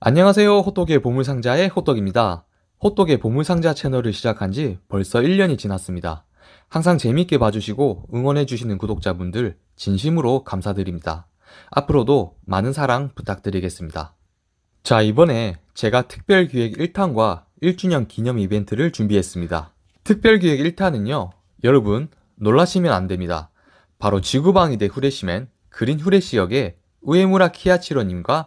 안녕하세요. 호떡의 보물상자의 호떡입니다. 호떡의 보물상자 채널을 시작한 지 벌써 1년이 지났습니다. 항상 재미있게 봐주시고 응원해주시는 구독자분들 진심으로 감사드립니다. 앞으로도 많은 사랑 부탁드리겠습니다. 자, 이번에 제가 특별 기획 1탄과 1주년 기념 이벤트를 준비했습니다. 특별 기획 1탄은요, 여러분, 놀라시면 안 됩니다. 바로 지구방위대 후레시맨 그린 후레시 역의 우에무라 키아치로님과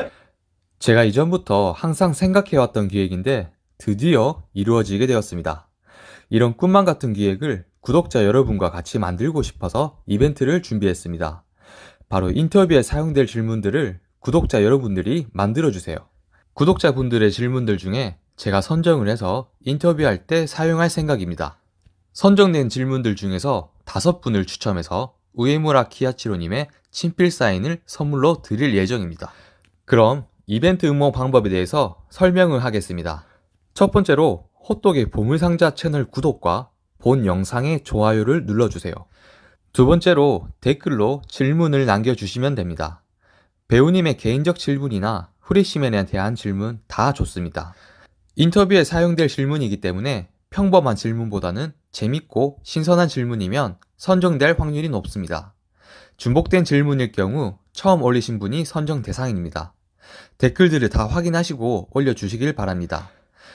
제가 이전부터 항상 생각해왔던 기획인데 드디어 이루어지게 되었습니다. 이런 꿈만 같은 기획을 구독자 여러분과 같이 만들고 싶어서 이벤트를 준비했습니다. 바로 인터뷰에 사용될 질문들을 구독자 여러분들이 만들어주세요. 구독자분들의 질문들 중에 제가 선정을 해서 인터뷰할 때 사용할 생각입니다. 선정된 질문들 중에서 다섯 분을 추첨해서 우에무라 키야치로님의 친필 사인을 선물로 드릴 예정입니다. 그럼 이벤트 응모 방법에 대해서 설명을 하겠습니다. 첫 번째로 호떡의 보물상자 채널 구독과 본 영상의 좋아요를 눌러주세요. 두 번째로 댓글로 질문을 남겨주시면 됩니다. 배우님의 개인적 질문이나 후리시맨에 대한 질문 다 좋습니다. 인터뷰에 사용될 질문이기 때문에 평범한 질문보다는 재밌고 신선한 질문이면 선정될 확률이 높습니다. 중복된 질문일 경우 처음 올리신 분이 선정 대상입니다. 댓글들을 다 확인하시고 올려주시길 바랍니다.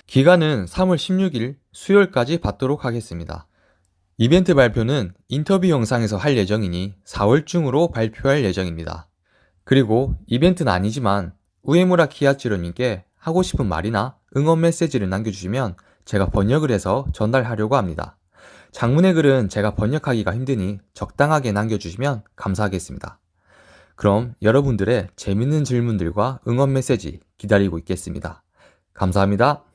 기간은 3월 16일 수요일까지 받도록 하겠습니다. 이벤트 발표는 인터뷰 영상에서 할 예정이니 4월 중으로 발표할 예정입니다. 그리고 이벤트는 아니지만 우에무라 키야치로님께 하고 싶은 말이나 응원 메시지를 남겨주시면 제가 번역을 해서 전달하려고 합니다. 장문의 글은 제가 번역하기가 힘드니 적당하게 남겨주시면 감사하겠습니다. 그럼 여러분들의 재밌는 질문들과 응원 메시지 기다리고 있겠습니다. 감사합니다.